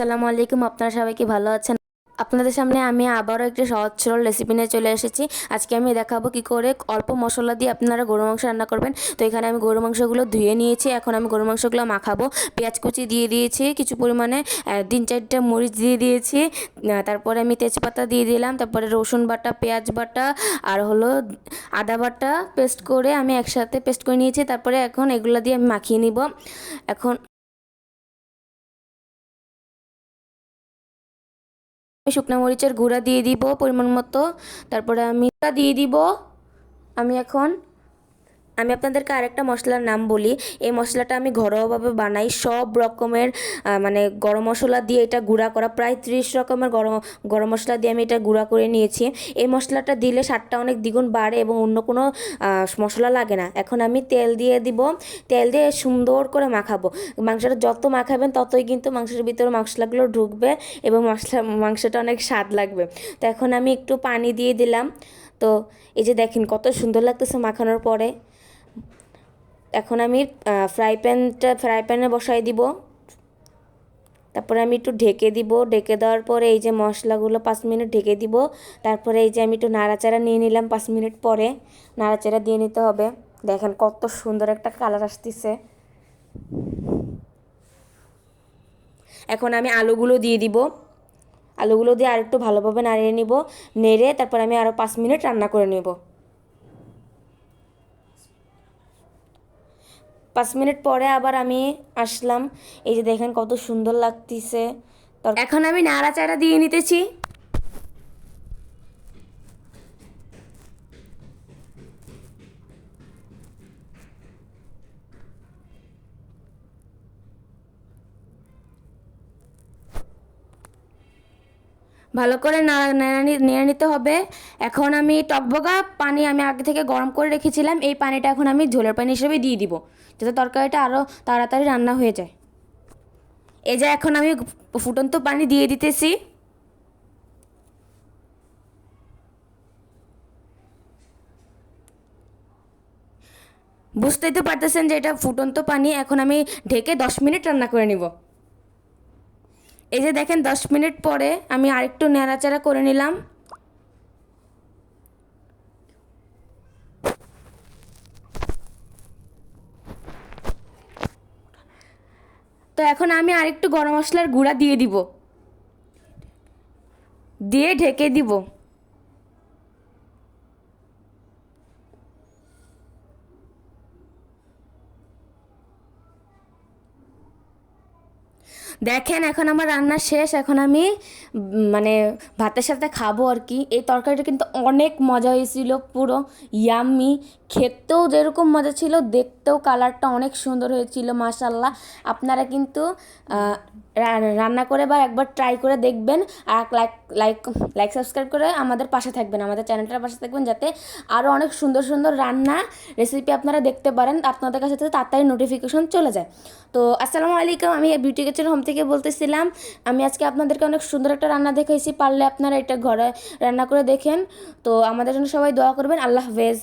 আসসালামু আলাইকুম, আপনারা সবাই কি ভালো আছেন? আপনাদের সামনে আমি আবারও একটি সহজ সরল রেসিপি নিয়ে চলে এসেছি। আজকে আমি দেখাবো কি করে অল্প মশলা দিয়ে আপনারা গরু মাংস রান্না করবেন। তো এখানে আমি গরু মাংসগুলো ধুয়ে নিয়েছি, এখন আমি গরু মাংসগুলো মাখাবো। পেঁয়াজ কুচি দিয়ে দিয়েছি, কিছু পরিমাণে তিন চারটা মরিচ দিয়ে দিয়েছি তারপরে আমি তেজপাতা দিয়ে দিলাম, তারপরে রসুন বাটা, পেঁয়াজ বাটা, আর হলো আদা বাটা, পেস্ট করে আমি একসাথে পেস্ট করে নিয়েছি। তারপরে এখন এগুলো দিয়ে আমি মাখিয়ে নিব। এখন আমি শুকনো মরিচের গুঁড়া দিয়ে দিব পরিমাণ মতো। তারপরে আমি দিয়ে দিব। আমি এখন আমি আপনাদেরকে আরেকটা মশলার নাম বলি। এই মশলাটা আমি ঘরোয়াভাবে বানাই। সব রকমের মানে গরম মশলা দিয়ে এটা গুঁড়া করা, প্রায় ত্রিশ রকমের গরম গরম মশলা দিয়ে আমি এটা গুঁড়া করে নিয়েছি। এই মশলাটা দিলে স্বাদটা অনেক দ্বিগুণ বাড়ে এবং অন্য কোনো মশলা লাগে না। এখন আমি তেল দিয়ে দিব। তেল দিয়ে সুন্দর করে মাখাবো। মাংসটা যত মাখাবেন ততই কিন্তু মাংসের ভিতরে মশলাগুলো ঢুকবে এবং মশলা, মাংসটা অনেক স্বাদ লাগবে। তো এখন আমি একটু পানি দিয়ে দিলাম। তো এই যে দেখেন কত সুন্দর লাগতেছে মাখানোর পরে। এখন আমি ফ্রাই প্যানটা ফ্রাই প্যানে বসাই দিব। তারপরে আমি একটু ঢেকে দিব। ঢেকে দেওয়ার পরে এই যে মশলাগুলো পাঁচ মিনিট ঢেকে দিব। তারপরে এই যে আমি একটু নাড়াচাড়া নিয়ে নিলাম পাঁচ মিনিট পরে। নাড়াচাড়া দিয়ে নিতে হবে। দেখেন কত সুন্দর একটা কালার আসতেছে। এখন আমি আলুগুলো দিয়ে দিব। আলুগুলো দিয়ে আরেকটু ভালোভাবে নাড়িয়ে নিব। নেড়ে তারপর আমি আরও পাঁচ মিনিট রান্না করে নেব। পাঁচ মিনিট পরে আবার আমি আসলাম। এই যে দেখেন কত সুন্দর লাগতেছে। এখন আমি নাড়াচাড়া দিয়ে নিতেছি। ভালো করে নেড়ে নিতে হবে। এখন আমি টকবগা পানি আমি আগে থেকে গরম করে রেখেছিলাম, এই পানিটা এখন আমি ঝোলের পানি হিসেবে দিয়ে দিব, যাতে তরকারিটা আরও তাড়াতাড়ি রান্না হয়ে যায়। এই যে এখন আমি ফুটন্ত পানি দিয়ে দিতেছি। বুঝতেই তো পারতেছেন যে এটা ফুটন্ত পানি, এখন আমি ঢেকে দশ মিনিট রান্না করে নিব। এই যে দেখেন, দশ মিনিট পরে আমি আরেকটু নেড়াচাড়া করে নিলাম। তো এখন আমি আরেকটু গরম মশলার গুঁড়া দিয়ে দিব। দিয়ে ঢেকে দিব। দেখেন, এখন আমার রান্না শেষ, এখন আমি মানে ভাতের সাথে খাব আর কি। এই তরকারিটা কিন্তু অনেক মজা হয়েছিল, পুরো ইয়াম্মি খেতেও যেরকম মজা ছিল, দেখতেও কালারটা অনেক সুন্দর হয়েছিল মাসাল্লাহ আপনারা কিন্তু রান্না করে বা একবার ট্রাই করে দেখবেন। আর লাইক লাইক লাইক সাবস্ক্রাইব করে আমাদের পাশে থাকবেন, আমাদের চ্যানেলটার পাশে থাকবেন যাতে আরও অনেক সুন্দর সুন্দর রান্না রেসিপি আপনারা দেখতে পারেন। আপনাদের কাছে তাড়াতাড়ি নোটিফিকেশন চলে যায়। তো আসসালামু আলাইকুম, আমি বিউটি কিচেন হোম থেকে বলতেছিলাম। আমি আজকে আপনাদেরকে অনেক সুন্দর একটা রান্না দেখাইছি। পারলে আপনারা এটা ঘরে রান্না করে দেখেন। তো আমাদের জন্য সবাই দোয়া করবেন। আল্লাহ হাফেজ।